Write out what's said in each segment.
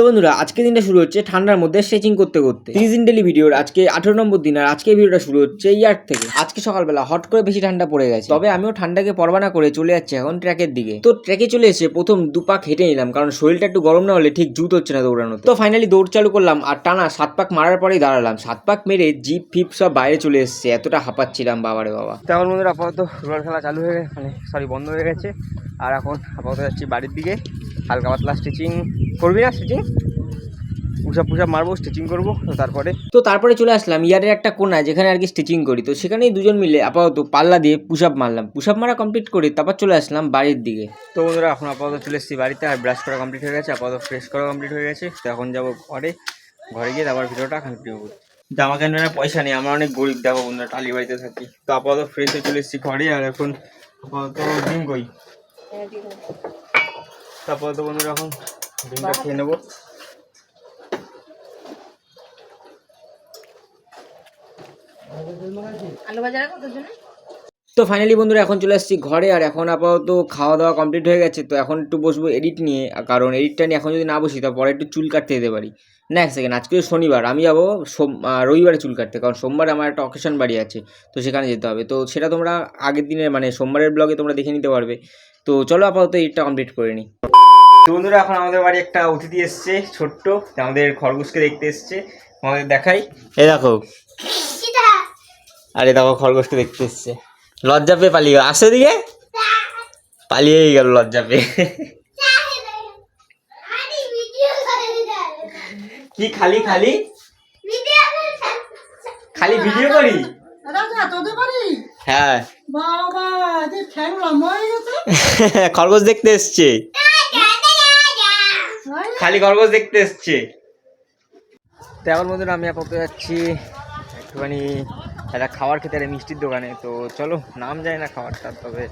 তো বন্ধুরা আজকে দিনটা শুরু হচ্ছে ঠান্ডার মধ্যে স্ট্রেচিং করতে করতে। তিরিশ দিন ডেলি ভিডিওর আজকে আঠেরো নম্বর দিন আর আজকে ভিডিওটা শুরু হচ্ছে ইয়ার থেকে। আজকে সকালবেলা হট করে বেশি ঠান্ডা পড়ে গেছে। তবে আমিও ঠান্ডাকে পরবা না করে চলে যাচ্ছি এখন ট্র্যাকের দিকে। তো ট্র্যাকে চলে এসে প্রথম দু পাক হেঁটে নিলাম, কারণ শরীরটা একটু গরম না হলে ঠিক জুত হচ্ছে না দৌড়ানো তো ফাইনালি দৌড় চালু করলাম আর টানা সাত পাক মারার পরেই দাঁড়ালাম। সাত পাক মেরে জিপ, ফিপ সব বাইরে চলে এসছে। এতটা হাঁপাচ্ছিলাম, বাবারে বাবা। তেমন বন্ধুরা, আপাতত ফুটবল খেলা চালু হয়ে গেছে মানে সরি বন্ধ হয়ে গেছে। আর এখন আপাতত যাচ্ছি বাড়ির দিকে। হালকা পাতলা স্টিচিং করবি না স্টিচিং পুষাপ পুষাপ মারবো স্টিচিং করব তো তারপরে? তো তারপরে চলে আসলাম ইয়ারের একটা কোনা যেখানে আর কি স্টিচিং করি। তো সেখানেই দুজন মিলে আপাতত পাল্লা দিয়ে পুষাপ মারলাম। পুষাপ মারা কমপ্লিট করে তারপর চলে আসলাম বাড়ির দিকে। তো বন্ধুরা এখন আপাতত চলে এসেছি বাড়িতে আর ব্রাশ করা কমপ্লিট হয়ে গেছে আপাতত ফ্রেশ করা কমপ্লিট হয়ে গেছে। তো এখন যাব ঘরে ঘরে গিয়ে তারপর ভিডিওটা কন্টিনিউ করি জামা কেনার পয়সা নেই আমরা অনেক গরিব দেখো বন্ধুরা টালি বাড়িতে থাকি। তো আপাতত ফ্রেশ হয়ে চলে এসেছি ঘরে আর এখন আপাতত ডিম কই? তারপর তো বন্ধুরা এখন ডিমটা খেয়ে নেব। আলু কত তো ফাইনালি বন্ধুরা এখন চলে আসছি ঘরে আর এখন আপাতত খাওয়া দাওয়া কমপ্লিট হয়ে গেছে তো এখন একটু বসবো এডিট নিয়ে কারণ এডিটটা নিয়ে এখন যদি না বসি তারপরে একটু চুল কাটতে যেতে পারি। না এক সেকেন্ড আজকে শনিবার আমি যাব সোম রবিবারে চুল কাটতে কারণ সোমবার আমার একটা অকেশন বাড়ি আছে তো সেখানে যেতে হবে। তো সেটা তোমরা আগের দিনের মানে সোমবারের ব্লগে তোমরা দেখে নিতে পারবে। তো চলো আপাতত এডিটটা কমপ্লিট করে নিই তো বন্ধুরা এখন আমাদের বাড়ি একটা অতিথি এসছে ছোট্ট আমাদের খরগোশকে দেখতে এসছে। আমাদের দেখাই। এ দেখো। আরে দেখো খরগোশকে দেখতে এসছে। লজ্জা পেয়ে পালিয়ে গেল। আসো দিকে পালিয়েই গেল লজ্জা পেয়ে। কি খালি খালি? খালি ভিডিও করি? হ্যাঁ। হয়ে খরগোশ দেখতে এসছে। খালি খরগোশ দেখতে এসছে। তো এখন বন্ধুরা, আমি আপাতত যাচ্ছি একটুখানি একটা খাবার খেতে মিষ্টির দোকানে। তো চলো, নাম যায় না খাবারটা, তবে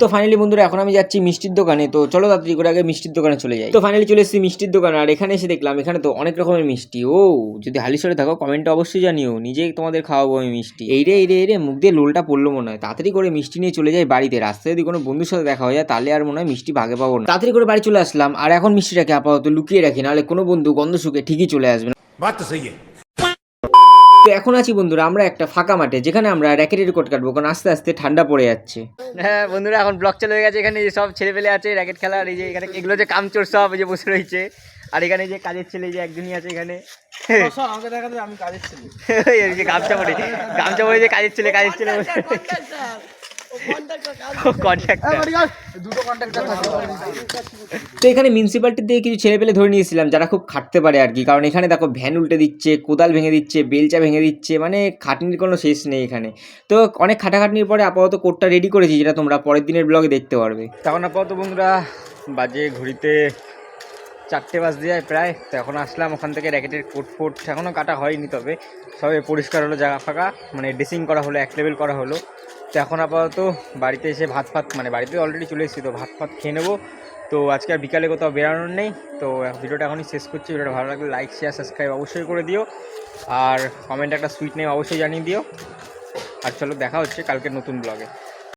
তো ফাইনালি বন্ধুরা, এখন আমি যাচ্ছি মিষ্টির দোকানে। তো চলো তাড়াতাড়ি করে আগে মিষ্টির দোকানে চলে যাই। তো ফাইনালি চলে এসেছি মিষ্টির দোকান, আর এখানে এসে দেখলাম, এখানে তো অনেক রকমের মিষ্টি। ও, যদি হালিশরে থাকো কমেন্টে অবশ্যই জানিও। নিজে তোমাদের খাওয়াবো আমি মিষ্টি। এই রে এই রে এই রে, মুখ দিয়ে লোলটা পড়ল মনে হয়। তাড়াতাড়ি করে মিষ্টি নিয়ে চলে যাই বাড়িতে। রাস্তায় যদি কোনো বন্ধুর সাথে দেখা হয়ে যায়, তাহলে আর মনে হয় মিষ্টি ভাগে পাবো না। তাড়াতাড়ি করে বাড়ি চলে আসলাম, আর এখন মিষ্টিটাকে আপাতত লুকিয়ে রাখি, নাহলে কোনো বন্ধু গন্ধ শুকে ঠিকই চলে আসবে না। তো এখন আছি বন্ধুরা আমরা একটা ফাঁকা মাঠে যেখানে আমরা র্যাকেটের রেকর্ড কাটবো কারণ আস্তে আস্তে ঠান্ডা পড়ে যাচ্ছে হ্যাঁ বন্ধুরা এখন ব্লক চলে গেছে এখানে যে সব ছেলে পেলে আছে র্যাকেট খেলা আর এই যে এখানে এগুলো যে কামচোর সব এই যে বসে রয়েছে আর এখানে যে কাজের ছেলে যে একজনই আছে এখানে আমি কাজের ছেলে গামছা পরে গামছা পরে যে কাজের ছেলে কাজের ছেলে থাকে তো এখানে মিউনিসিপ্যালিটি থেকে কিছু ছেলে পেলে ধরে নিয়েছিলাম যারা খুব খাটতে পারে আর কি। কারণ এখানে দেখো ভ্যান উল্টে দিচ্ছে কোদাল ভেঙে দিচ্ছে বেলচা ভেঙে দিচ্ছে মানে খাটনির কোনো শেষ নেই এখানে। তো অনেক খাটাখাটনির পরে আপাতত কোডটা রেডি করেছি যেটা তোমরা পরের দিনের ব্লগে দেখতে পারবে। তখন আপাতত বন্ধুরা বাজে ঘড়িতে চারটে বাজতে যায় প্রায়। তো এখন আসলাম ওখান থেকে র্যাকেটের কোট ফোট এখনও কাটা হয়নি তবে। সবে পরিষ্কার হলো জায়গা ফাঁকা। মানে ড্রেসিং করা হলো এক লেভেল করা হলো। তো এখন আপাতত বাড়িতে এসে ভাত ফাত মানে বাড়িতে অলরেডি চলে এসেছি, তো ভাত ফাত খেয়ে নেব। তো আজকে আর বিকালে কোথাও বেরানোর নেই, তো ভিডিওটা এখনই শেষ করছি, ভিডিওটা ভালো লাগলে লাইক শেয়ার সাবস্ক্রাইব অবশ্যই করে দিও। আর কমেন্ট একটা সুইট নেম অবশ্যই জানিয়ে দিও। আর চলো দেখা হচ্ছে কালকে নতুন ব্লগে